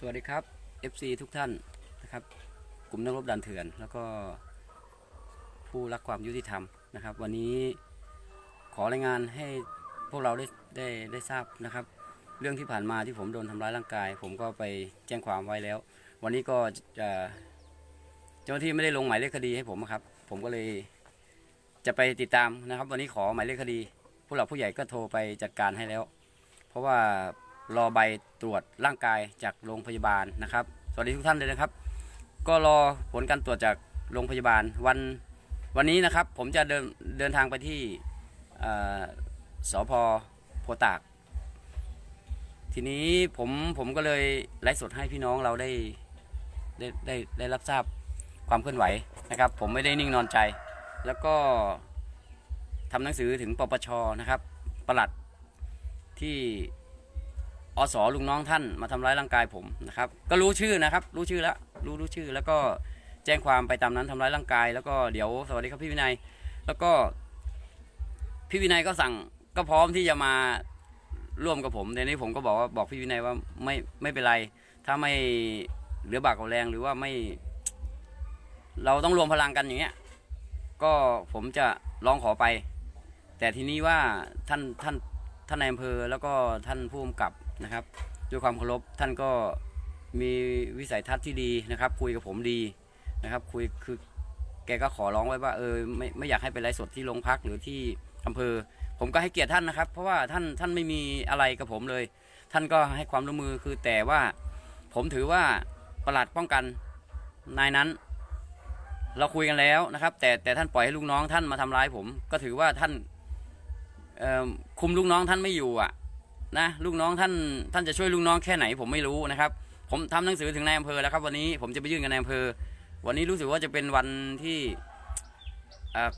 สวัสดีครับ FC ทุกท่านนะครับ กลุ่มนักรบดันเถื่อน แล้วก็ผู้รักความยุติธรรมนะครับ วันนี้ขอรายงานให้พวกเราได้ได้ได้ทราบนะครับ เรื่องที่ผ่านมาที่ผมโดนทำร้ายร่างกาย ผมก็ไปแจ้งความไว้แล้ว วันนี้ก็จะเจ้าหน้าที่ไม่ได้ลงหมายเลขคดีให้ผมอะครับ ผมก็เลยจะไปติดตามนะครับ วันนี้ขอหมายเลขคดี ผู้หลักผู้ใหญ่ก็โทรไปจัดการให้แล้ว เพราะว่า รอใบตรวจร่างกายจากโรงพยาบาลนะครับ สวัสดีทุกท่านเลยนะครับ ก็รอผลการตรวจจากโรงพยาบาลวันวันนี้นะครับผมจะเดินเดินทางไปที่สพโพตาก ทีนี้ผมผมก็เลยไลฟ์สดให้พี่น้องเราได้ได้ได้ได้รับทราบความเคลื่อนไหวนะครับ ผมไม่ได้นิ่งนอนใจ แล้วก็ทำหนังสือถึงปปชนะครับ ประหลัดที่ อสลุงน้องท่านมาทำร้ายร่างกายผมนะครับ ก็รู้ชื่อนะครับ รู้ชื่อแล้วรู้รู้ชื่อ แล้วก็แจ้งความไปตามนั้นทำร้ายร่างกาย แล้วก็เดี๋ยวสวัสดีครับพี่วินัย แล้วก็พี่วินัยก็สั่งก็พร้อมที่จะมาร่วมกับผมแต่นี้ผมก็บอกว่าบอกพี่วินัยว่าไม่ไม่เป็นไร ถ้าไม่เหลือบากกว่าแรงหรือว่าไม่ เราต้องรวมพลังกันอย่างเงี้ย ก็ผมจะร้องขอไป แต่ทีนี้ว่าท่านท่านท่านนายอำเภอแล้วก็ท่านผู้กำกับ นะครับ ด้วยความเคารพท่านก็มีวิสัยทัศน์ที่ดีนะครับ คุยกับผมดีนะครับ คุยคือแกก็ขอร้องไว้ว่าเออไม่ไม่อยากให้ไปไลฟ์สดที่โรงพักหรือที่อำเภอ ผมก็ให้เกียรติท่านนะครับ เพราะว่าท่านท่านไม่มีอะไรกับผมเลย ท่านก็ให้ความร่วมมือคือแต่ว่าผมถือว่าประหลัดป้องกันนายนั้น เราคุยกันแล้วนะครับ แต่แต่ท่านปล่อยให้ลูกน้องท่านมาทำร้ายผม ก็ถือว่าท่านคุมลูกน้องท่านไม่อยู่อะ นะลูกน้องท่านท่านจะช่วยลูกน้องแค่ไหนผมไม่รู้นะครับ ผมทำหนังสือถึงนายอำเภอแล้วครับ วันนี้ผมจะไปยื่นกับนายอำเภอ วันนี้รู้สึกว่าจะเป็นวันที่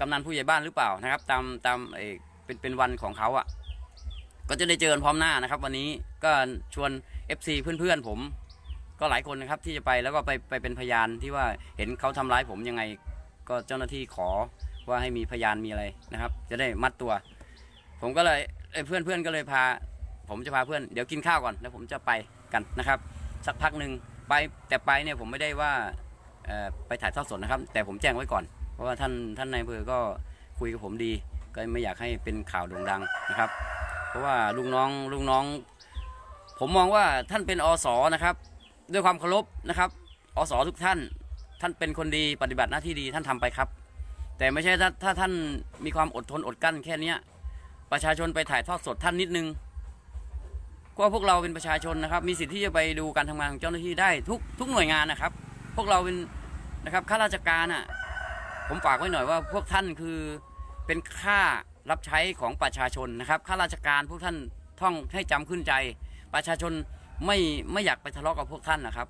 กำนันผู้ใหญ่บ้านหรือเปล่านะครับ ตามตามเออเป็นเป็นวันของเขาอะ ก็จะได้เจอกันพร้อมหน้านะครับ วันนี้ก็ชวน FC เพื่อนๆผม ก็หลายคนนะครับที่จะไปแล้วก็ไปไปเป็นพยานที่ว่าเห็นเขาทำร้ายผมยังไง ก็เจ้าหน้าที่ขอว่าให้มีพยานมีอะไรนะครับ จะได้มัดตัว ผมก็เลยเพื่อนเพื่อนก็เลยพา ผมจะพาเพื่อนเดี๋ยวกินข้าวก่อนแล้วผมจะไปกันนะครับ สักพักหนึ่งไปแต่ไปเนี่ยผมไม่ได้ว่าไปถ่ายทอดสดนะครับ แต่ผมแจ้งไว้ก่อน เพราะว่าท่านท่านนายอำเภอก็คุยกับผมดี ก็ไม่อยากให้เป็นข่าวโด่งดังนะครับ เพราะว่าลูกน้องลูกน้อง ผมมองว่าท่านเป็นอสนะครับ ด้วยความเคารพนะครับอสทุกท่าน ท่านเป็นคนดีปฏิบัติหน้าที่ดีท่านทำไปครับ แต่ไม่ใช่ถ้าถ้าท่านมีความอดทนอดกลั้นแค่เนี้ยประชาชนไปถ่ายทอดสดท่านนิดนึง ก็พวกเราเป็นประชาชนนะครับ มีสิทธิ์ที่จะไปดูการทำงานของเจ้าหน้าที่ได้ทุกทุกหน่วยงานนะครับ พวกเราเป็นนะครับข้าราชการอะผมฝากไว้หน่อยว่าพวกท่านคือเป็นค่ารับใช้ของประชาชนนะครับข้าราชการพวกท่านท่องให้จำขึ้นใจ ประชาชนไม่ไม่อยากไปทะเลาะกับพวกท่านนะครับ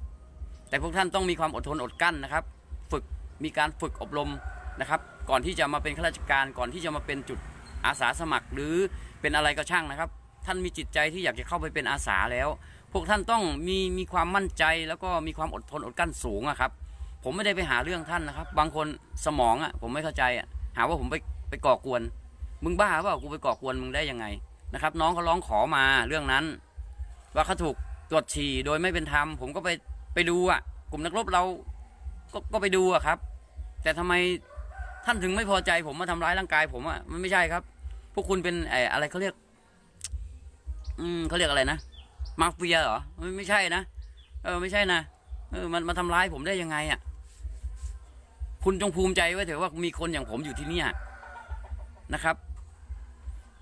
แต่พวกท่านต้องมีความอดทนอดกลั้นนะครับ ฝึกมีการฝึกอบรมนะครับ ก่อนที่จะมาเป็นข้าราชการก่อนที่จะมาเป็นจุดอาสาสมัคร หรือเป็นอะไรก็ช่างนะครับ ท่านมีจิตใจที่อยากจะเข้าไปเป็นอาสาแล้ว พวกท่านต้องมีมีความมั่นใจแล้วก็มีความอดทนอดกลั้นสูงอะครับ ผมไม่ได้ไปหาเรื่องท่านนะครับ บางคนสมองอะผมไม่เข้าใจอะหาว่าผมไปไปก่อกวน มึงบ้าเปล่ากูไปก่อกวนมึงได้ยังไงนะครับ น้องเขาร้องขอมาเรื่องนั้น ว่าเขาถูกตรวจฉี่โดยไม่เป็นธรรมผมก็ไปไปดูอะกลุ่มนักรบเราก็ก็ไปดูอะครับ แต่ทำไมท่านถึงไม่พอใจผมมาทำร้ายร่างกายผมอะมันไม่ใช่ครับ พวกคุณเป็นไอ้อะไรเขาเรียก อืมเขาเรียกอะไรนะมาเฟียเหรอไม่ไม่ใช่นะเออไม่ใช่นะเออมันมาทำร้ายผมได้ยังไงอะ คุณจงภูมิใจไว้เถอะว่ามีคนอย่างผมอยู่ที่นี่นะครับ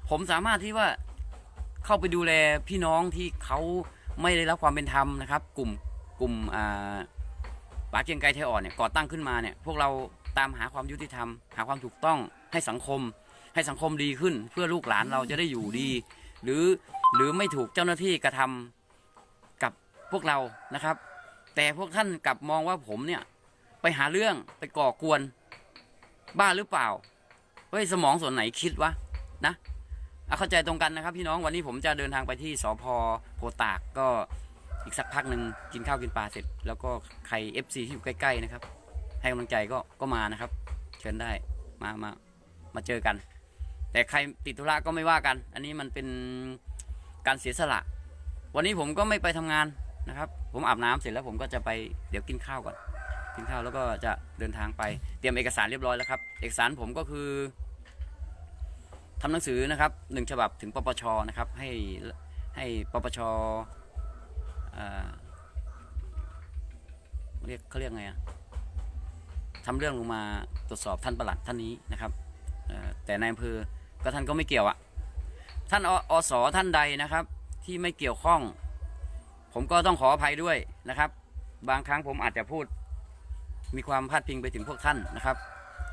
ผมสามารถที่ว่าเข้าไปดูแลพี่น้องที่เขาไม่ได้รับความเป็นธรรมนะครับ กลุ่มกลุ่มอ่าปาเกียงไกรไทยอ่อนเนี่ยก่อตั้งขึ้นมาเนี่ย พวกเราตามหาความยุติธรรม หาความถูกต้องให้สังคม ให้สังคมดีขึ้น เพื่อลูกหลานเราจะได้อยู่ดี หรือ หรือไม่ถูกเจ้าหน้าที่กระทำกับพวกเรานะครับ แต่พวกท่านกลับมองว่าผมเนี่ยไปหาเรื่องไปก่อกวน บ้าหรือเปล่าเฮ้ยสมองส่วนไหนคิดวะนะอะเข้าใจตรงกันนะครับ พี่น้องวันนี้ผมจะเดินทางไปที่สพโพตากก็อีกสักพักหนึ่งกินข้าวกินปลาเสร็จ แล้วก็ใคร FC ที่อยู่ใกล้ๆนะครับ ให้กำลังใจก็ก็มานะครับ เชิญได้มามามาเจอกัน แต่ใครติดธุระก็ไม่ว่ากัน อันนี้มันเป็น การเสียสละ วันนี้ผมก็ไม่ไปทำงานนะครับ ผมอาบน้ำเสร็จแล้วผมก็จะไปเดี๋ยวกินข้าวก่อน กินข้าวแล้วก็จะเดินทางไปเตรียมเอกสารเรียบร้อยแล้วครับ เอกสารผมก็คือทำหนังสือนะครับหนึ่งฉบับถึงปปชนะครับให้ให้ปปชเรียกเขาเรียกไงอะทำเรื่องลงมาตรวจสอบท่านประหลัดท่านนี้นะครับแต่ในายอำเภอก็ท่านก็ไม่เกี่ยวอะ ท่านออสท่านใดนะครับ ที่ไม่เกี่ยวข้อง ผมก็ต้องขออภัยด้วยนะครับ บางครั้งผมอาจจะพูด มีความพาดพิงไปถึงพวกท่านนะครับ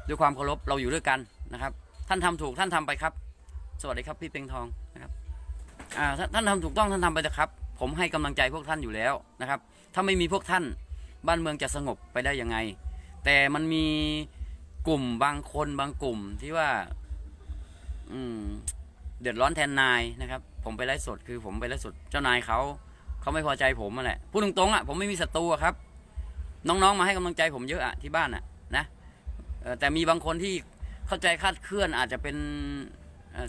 ด้วยความเคารพเราอยู่ด้วยกันนะครับ ท่านทำถูกท่านทำไปครับ สวัสดีครับพี่เปงทองนะครับอ่าท่านท่านทำถูกต้องท่านทำไปเถอะครับ ผมให้กำลังใจพวกท่านอยู่แล้วนะครับ ถ้าไม่มีพวกท่านบ้านเมืองจะสงบไปได้ยังไง แต่มันมีกลุ่มบางคนบางกลุ่มที่ว่า อืม เดือดร้อนแทนนายนะครับ ผมไปไลฟ์สดคือผมไปไลฟ์สดเจ้านายเขาเขาไม่พอใจผมมาแหละพูดตรงๆอะผมไม่มีศัตรูครับ น้องๆมาให้กำลังใจผมเยอะอะที่บ้านอะนะแต่มีบางคนที่เข้าใจคาดเคลื่อนอาจจะเป็น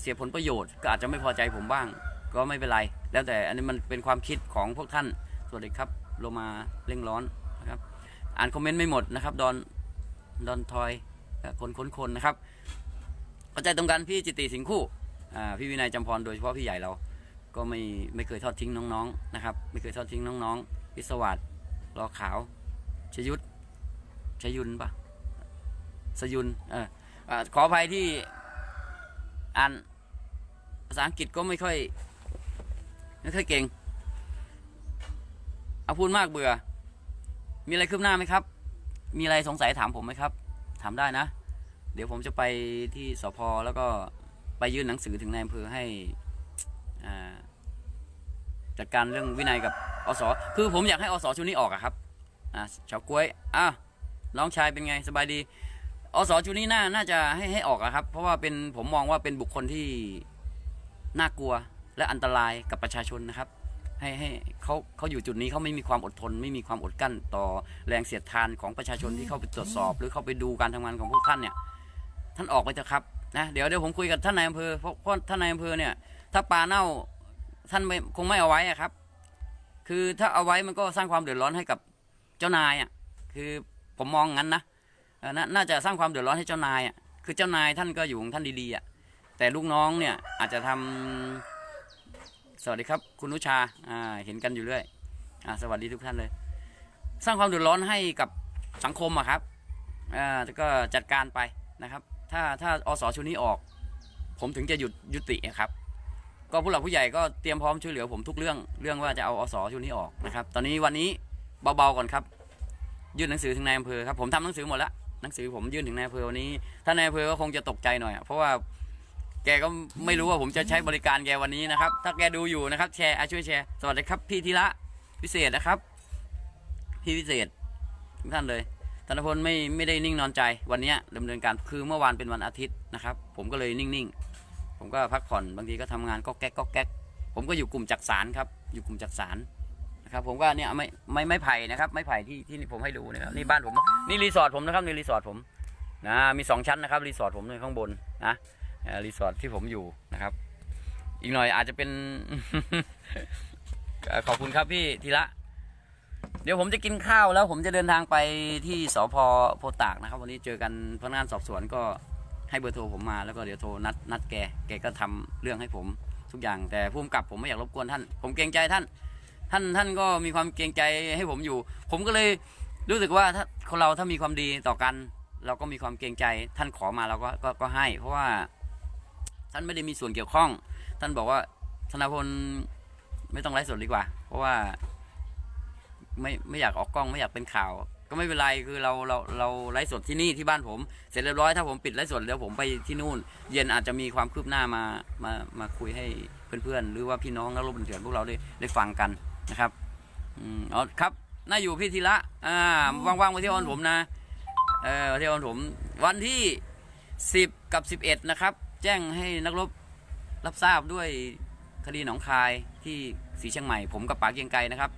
เสียผลประโยชน์ ก็อาจจะไม่พอใจผมบ้าง ก็ไม่เป็นไร แล้วแต่อันนี้มันเป็นความคิดของพวกท่านสวัสดีครับโลมาเร่งร้อนนะครับ อ่านคอมเมนต์ไม่หมดนะครับดอนดอนทอยคนคนคนนะครับเข้าใจตรงกันพี่จิตติสิงคู่ พี่วินัยจำพรโดยเฉพาะพี่ใหญ่เราก็ไม่ไม่เคยทอดทิ้งน้องๆนะครับ ไม่เคยทอดทิ้งน้องๆพิศวัสดรอขาวชยุทธชยุนปะสยุนเออขออภัยที่อ่านภาษาอังกฤษก็ไม่ค่อยไม่ค่อยเก่งเอาพูดมากเบื่อ มีอะไรคืบหน้าไหมครับ มีอะไรสงสัยถามผมไหมครับ ถามได้นะ เดี๋ยวผมจะไปที่สพแล้วก็ ไปยื่นหนังสือถึงนายอำเภอให้จัดการเรื่องวินัยกับอสคือผมอยากให้อสชุดนี้ออกอะครับอะเฉากล้วยอะน้องชายเป็นไงสบายดีอสชุดนี้น่าน่าจะให้ให้ออกอะครับ เพราะว่าเป็นผมมองว่าเป็นบุคคลที่น่ากลัวและอันตรายกับประชาชนนะครับ ให้ให้เขาเขาอยู่จุดนี้เขาไม่มีความอดทน ไม่มีความอดกลั้นต่อแรงเสียดทานของประชาชนที่เข้าไปตรวจสอบ หรือเข้าไปดูการทำงานของพวกท่านเนี่ย ท่านออกไปเถอะครับ นะเดี๋ยวเดี๋ยวผมคุยกับท่านนายอำเภอเพราะเพราะท่านนายอำเภอเนี่ย ถ้าปลาเน่าท่านไม่คงไม่เอาไว้อะครับ คือถ้าเอาไว้มันก็สร้างความเดือดร้อนให้กับเจ้านายอะคือผมมองงั้นนะนน่าจะสร้างความเดือดร้อนให้เจ้านายอะคือเจ้านายท่านก็อยู่ของท่านดีๆอะแต่ลูกน้องเนี่ยอาจจะทำสวัสดีครับ คุณนุชาอ่าเห็นกันอยู่เรื่อยอ่าสวัสดีทุกท่านเลย สร้างความเดือดร้อนให้กับสังคมอะครับอ่าก็จัดการไปนะครับ ถ้าถ้าอสชุดนี้ออก ผมถึงจะหยุดยุติอะครับ ก็ผู้หลักผู้ใหญ่ก็เตรียมพร้อมช่วยเหลือผมทุกเรื่องเรื่องว่าจะเอาอสชุดนี้ออกนะครับ ตอนนี้วันนี้เบาๆก่อนครับ ยื่นหนังสือถึงนายอำเภอครับผมทำหนังสือหมดแล้วหนังสือผมยื่นถึงนายอำเภอวันนี้ถ้านายอำเภอก็คงจะตกใจหน่อย เพราะว่าแกก็ไม่รู้ว่าผมจะใช้บริการแกวันนี้นะครับ ถ้าแกดูอยู่นะครับ แชร์ช่วยแชร์ สวัสดีครับ พี่ธีระพิเศษนะครับ พี่พิเศษทุกท่านเลย ธนพลไม่ไม่ได้นิ่งนอนใจวันนี้ดำเนินการคือเมื่อวานเป็นวันอาทิตย์นะครับ ผมก็เลยนิ่งๆ ผมก็พักผ่อนบางทีก็ทำงานก็แก๊กก็แก๊กผมก็อยู่กลุ่มจักสารครับอยู่กลุ่มจักสารนะครับผมก็เนี่ยไม่ไม่ไม่ไผ่นะครับไม่ไผ่ที่ที่ผมให้ดูนะครับนี่บ้านผมนี่รีสอร์ทผมนะครับนี่รีสอร์ทผมนะมีสองชั้นนะครับรีสอร์ทผมในข้างบนนะรีสอร์ทที่ผมอยู่นะครับ อีกหน่อยอาจจะเป็นขอบคุณครับพี่ธีระ เดี๋ยวผมจะกินข้าวแล้วผมจะเดินทางไปที่สพโพตากนะครับ วันนี้เจอกันพนักงานสอบสวนก็ให้เบอร์โทรผมมาแล้วก็เดี๋ยวโทรนัดนัดแกแกก็ทำเรื่องให้ผมทุกอย่าง แต่ผู้กำกับผมไม่อยากรบกวนท่าน ผมเกรงใจท่าน ท่านท่านก็มีความเกรงใจให้ผมอยู่ ผมก็เลยรู้สึกว่าถ้าคนเราถ้ามีความดีต่อกัน เราก็มีความเกรงใจ ท่านขอมาเราก็ก็ก็ให้ เพราะว่าท่านไม่ได้มีส่วนเกี่ยวข้อง ท่านบอกว่าธนาพลไม่ต้องไลฟ์สดดีกว่า เพราะว่า ไม่ไม่อยากออกกล้องไม่อยากเป็นข่าว ก็ไม่เป็นไรคือเราเราเราไลฟ์สดที่นี่ที่บ้านผม เสร็จเรียบร้อยถ้าผมปิดไลฟ์สดแล้วผมไปที่นู่น เย็นอาจจะมีความคืบหน้ามามามาคุยให้เพื่อนๆ หรือว่าพี่น้องนักรบบันเถื่อนพวกเราได้ได้ฟังกันนะครับอืมอ๋อครับน่าอยู่พี่ธีระอ่าว่างๆมาเที่ยววันผมนะเออมาเที่ยววันผมวันที่สิบกับสิบเอ็ดนะครับ แจ้งให้นักรบรับทราบด้วยคดีหนองคายที่สีเชียงใหม่ ผมกับป๋าเกียงไกรนะครับ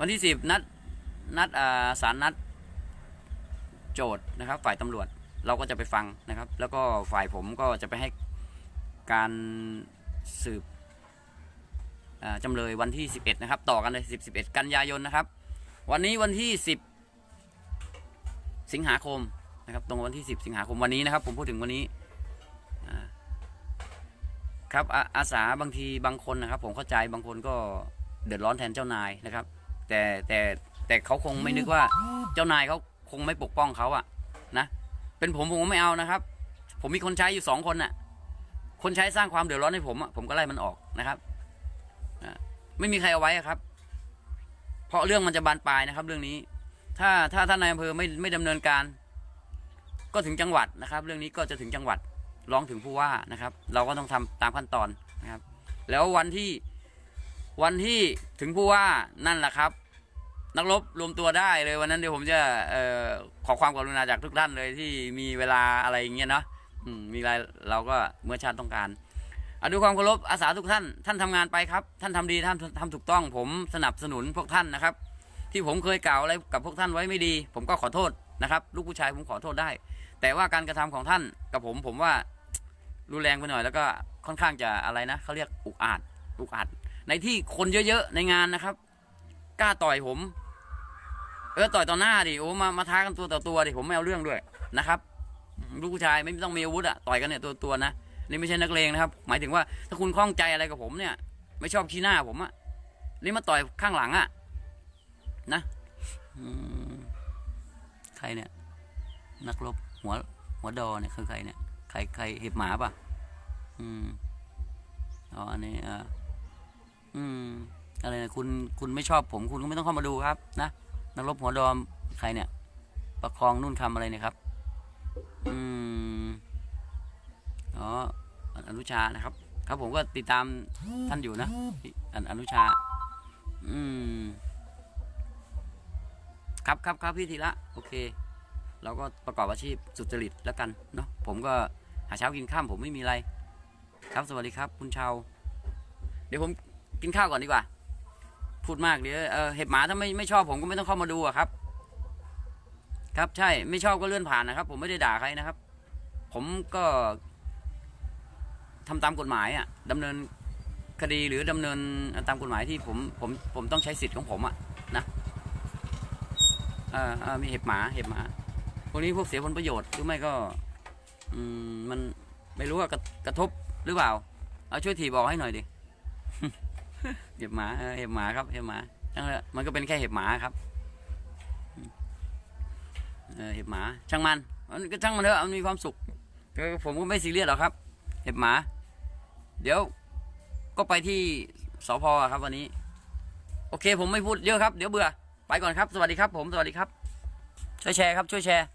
วันที่สิบนัดนัดสารนัดโจทย์นะครับ ฝ่ายตำรวจเราก็จะไปฟังนะครับ แล้วก็ฝ่ายผมก็จะไปให้การสืบอ่าจำเลยวันที่ 11 นะครับ ต่อกันเลย 10 11 กันยายนนะครับ วันนี้วันที่ 10 สิงหาคมนะครับ ตรงวันที่ 10 สิงหาคมวันนี้นะครับ ผมพูดถึงวันนี้ครับออาสาบางทีบางคนนะครับ ผมเข้าใจบางคนก็เดือดร้อนแทนเจ้านายนะครับ แต่แต่แต่เขาคงไม่นึกว่าเจ้านายเขาคงไม่ปกป้องเขาอะนะเป็นผมผมก็ไม่เอานะครับ ผมมีคนใช้อยู่สองคนน่ะ คนใช้สร้างความเดือดร้อนให้ผมอะผมก็ไล่มันออกนะครับอ่าไม่มีใครเอาไว้อะครับ เพราะเรื่องมันจะบานปลายนะครับ เรื่องนี้ ถ้าถ้าท่านนายอำเภอไม่ไม่ดำเนินการ ก็ถึงจังหวัดนะครับ เรื่องนี้ก็จะถึงจังหวัดร้องถึงผู้ว่านะครับ เราก็ต้องทำตามขั้นตอนนะครับ แล้ววันที่ วันที่ถึงผู้ว่านั่นแหละครับ นักรบรวมตัวได้เลยวันนั้นเดี๋ยวผมจะออขอความกรุณาจากทุกท่านเลยที่มีเวลาอะไรอย่างเงี้ยเนาะมีอะไรเราก็เมื่อชาติต้องการอดูความเคารพอาสาทุกท่าน ท่านทำงานไปครับ ท่านทำดีท่านทำถูกต้อง ผมสนับสนุนพวกท่านนะครับ ที่ผมเคยกล่าวอะไรกับพวกท่านไว้ไม่ดี ผมก็ขอโทษนะครับ ลูกผู้ชายผมขอโทษได้ แต่ว่าการกระทำของท่านกับผมผมว่ารุนแรงไปหน่อยแล้วก็ค่อนข้างจะอะไรนะเขาเรียกอุกอาจอุกอาจ ในที่คนเยอะๆในงานนะครับ กล้าต่อยผม เออต่อยต่อหน้าดิโอ้มามาท้ากันตัวต่อตัวดิผมไม่เอาเรื่องด้วยนะครับลูกผู้ชายไม่ต้องมีอาวุธอะต่อยกันเนี่ยตัวตัวนะนี่ไม่ใช่นักเลงนะครับ หมายถึงว่าถ้าคุณคล่องใจอะไรกับผมเนี่ย ไม่ชอบขี้หน้าผมอะนี่มาต่อยข้างหลังอะนะใครเนี่ย นักรบหัว หัวดอเนี่ยคือใครเนี่ย ใครใครเห็บหมาป่ะอืมอ๋ออันนี้อ่า อืมอะไรนะคุณคุณไม่ชอบผมคุณก็ไม่ต้องเข้ามาดูครับนะนักรบหัวดอมใครเนี่ย ประคองนุ่นคำอะไรเนี่ยครับ อืมอ๋ออนุชานะครับ ครับผมก็ติดตามท่านอยู่นะออนุชา อืม ครับครับครับพี่ธีระโอเค เราก็ประกอบอาชีพสุจริตแล้วกันเนาะผมก็หาเช้ากินข้ามผมไม่มีอะไร ครับสวัสดีครับ คุณชาวเดี๋ยวผม กินข้าวก่อนดีกว่า พูดมากเดี๋ยวเออเห็บหมาถ้าไม่ไม่ชอบผมก็ไม่ต้องเข้ามาดูอะครับ ครับใช่ไม่ชอบก็เลื่อนผ่านนะครับ ผมไม่ได้ด่าใครนะครับ ผมก็ทำตามกฎหมายอะดำเนินคดีหรือดำเนินตามกฎหมายที่ผมผมผมต้องใช้สิทธิ์ของผมอะนะเออเออมีเห็บหมาเห็บหมาพวกนี้พวกเสียผลประโยชน์หรือไม่ก็ อืมมันไม่รู้ว่ากระกระทบหรือเปล่า เอาช่วยถีบบอกให้หน่อยดิ เห็บหมาเห็บหมาครับเห็บหมาช่างเถอะมันก็เป็นแค่เห็บหมาครับเห็บหมา ช่างมันมันก็ช่างมันเถอะมันมีความสุขผมก็ไม่ซีเรียสหรอกครับ เห็บหมา เดี๋ยว ก็ไปที่สพครับวันนี้ โอเค ผมไม่พูดเยอะครับ เดี๋ยวเบื่อ ไปก่อนครับ สวัสดีครับ ผม สวัสดีครับ ช่วยแชร์ครับ ช่วยแชร์